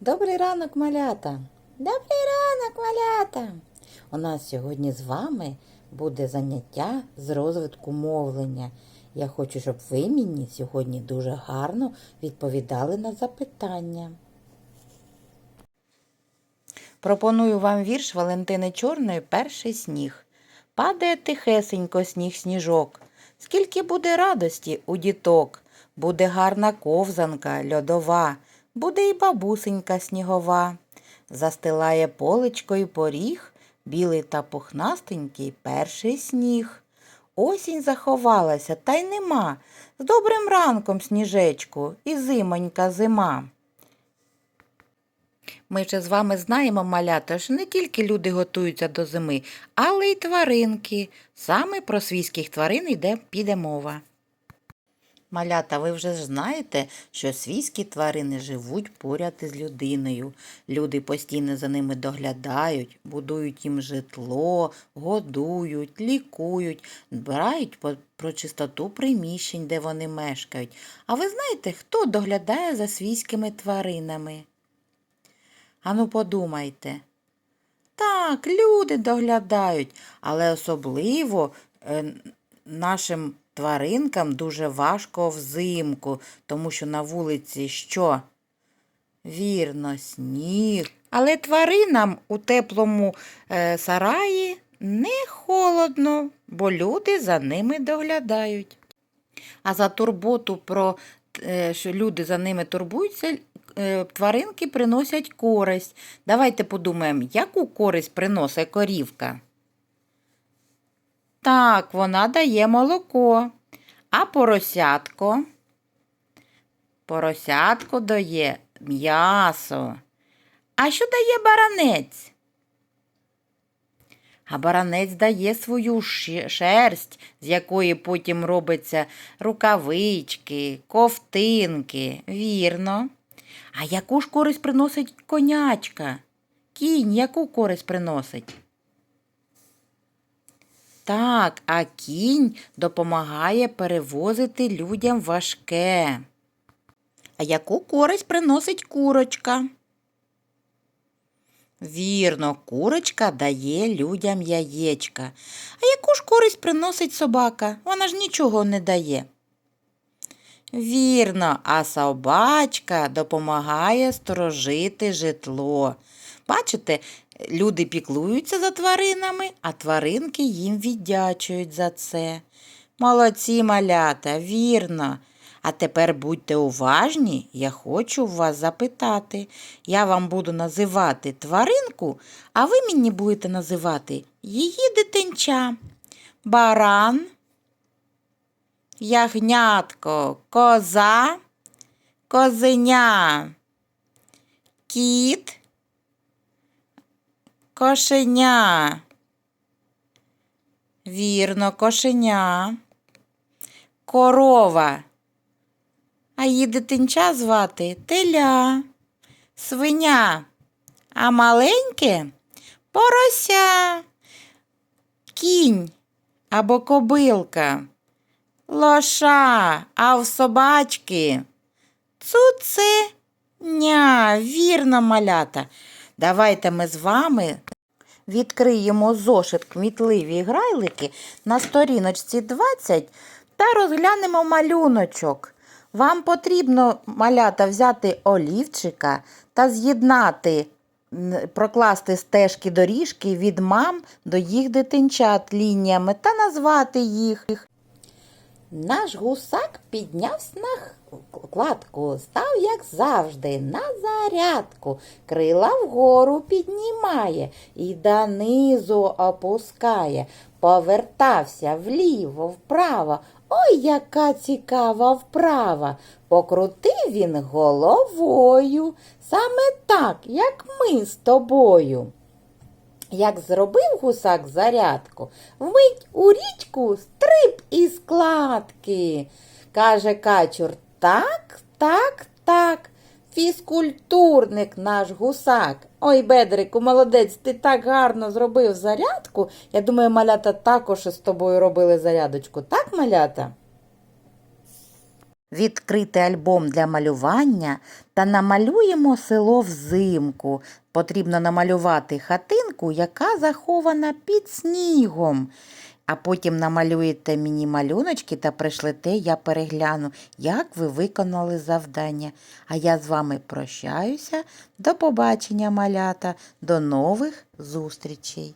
Добрий ранок, малята! Добрий ранок, малята! У нас сьогодні з вами буде заняття з розвитку мовлення. Я хочу, щоб ви мені сьогодні дуже гарно відповідали на запитання. Пропоную вам вірш Валентини Чорної Перший сніг. Падає тихесенько сніг сніжок. Скільки буде радості у діток, буде гарна ковзанка льодова, буде і бабусенька снігова. Застилає полечко й поріг, білий та пухнастенький перший сніг. Осінь заховалася, та й нема. З добрим ранком, сніжечку, і зимонька зима. Ми ще з вами знаємо, малята, що не тільки люди готуються до зими, але й тваринки. Саме про свійських тварин йде, піде мова. Малята, ви вже ж знаєте, що свійські тварини живуть поряд із людиною. Люди постійно за ними доглядають, будують їм житло, годують, лікують, дбають про чистоту приміщень, де вони мешкають. А ви знаєте, хто доглядає за свійськими тваринами? Ану, подумайте. Так, люди доглядають, але особливо е, нашим тваринкам дуже важко взимку, тому що на вулиці що? Вірно, сніг. Але тваринам у теплому е, сараї не холодно, бо люди за ними доглядають. А за турботу про е, що люди за ними турбуються, е, тваринки приносять користь. Давайте подумаємо, яку користь приносить корівка? Так, вона дає молоко. А поросятко? Поросятко дає м'ясо. А що дає баранець? А баранець дає свою шерсть, з якої потім робиться рукавички, ковтинки. Вірно. А яку ж користь приносить конячка? Кінь яку користь приносить? Так, а кінь допомагає перевозити людям важке. А яку користь приносить курочка? Вірно, курочка дає людям яєчка. А яку ж користь приносить собака? Вона ж нічого не дає. Вірно, а собачка допомагає сторожити житло. Бачите, люди піклуються за тваринами, а тваринки їм віддячують за це. Молодці малята, вірно. А тепер будьте уважні, я хочу вас запитати. Я вам буду називати тваринку, а ви мені будете називати її дитинча. Баран, ягнятко, коза, козеня, кіт, кошеня. Вірно, кошеня, корова. А її дитинча звати теля, свиня, а маленьке порося, кінь або кобилка, лоша, а в собачки цуценя, вірно, малята. Давайте ми з вами відкриємо зошит кмітливі грайлики на сторіночці 20 та розглянемо малюночок. Вам потрібно, малята, взяти олівчика та з'єднати, прокласти стежки доріжки від мам до їх дитинчат лініями та назвати їх. Наш гусак піднявся на х- став, як завжди, на зарядку, крила вгору піднімає і донизу опускає, повертався вліво, вправо. Ой, яка цікава вправа. Покрутив він головою, саме так, як ми з тобою. Як зробив гусак зарядку, вмить у річку стрип із кладки. Каже качур, так, так, так. Фізкультурник наш гусак. Ой, Бедрику, молодець, ти так гарно зробив зарядку. Я думаю, малята також з тобою робили зарядочку. Так, малята? відкрити альбом для малювання та намалюємо село взимку. Потрібно намалювати хатинку, яка захована під снігом. А потім намалюєте мені малюночки та пришлете, я перегляну, як ви виконали завдання. А я з вами прощаюся. До побачення, малята, до нових зустрічей.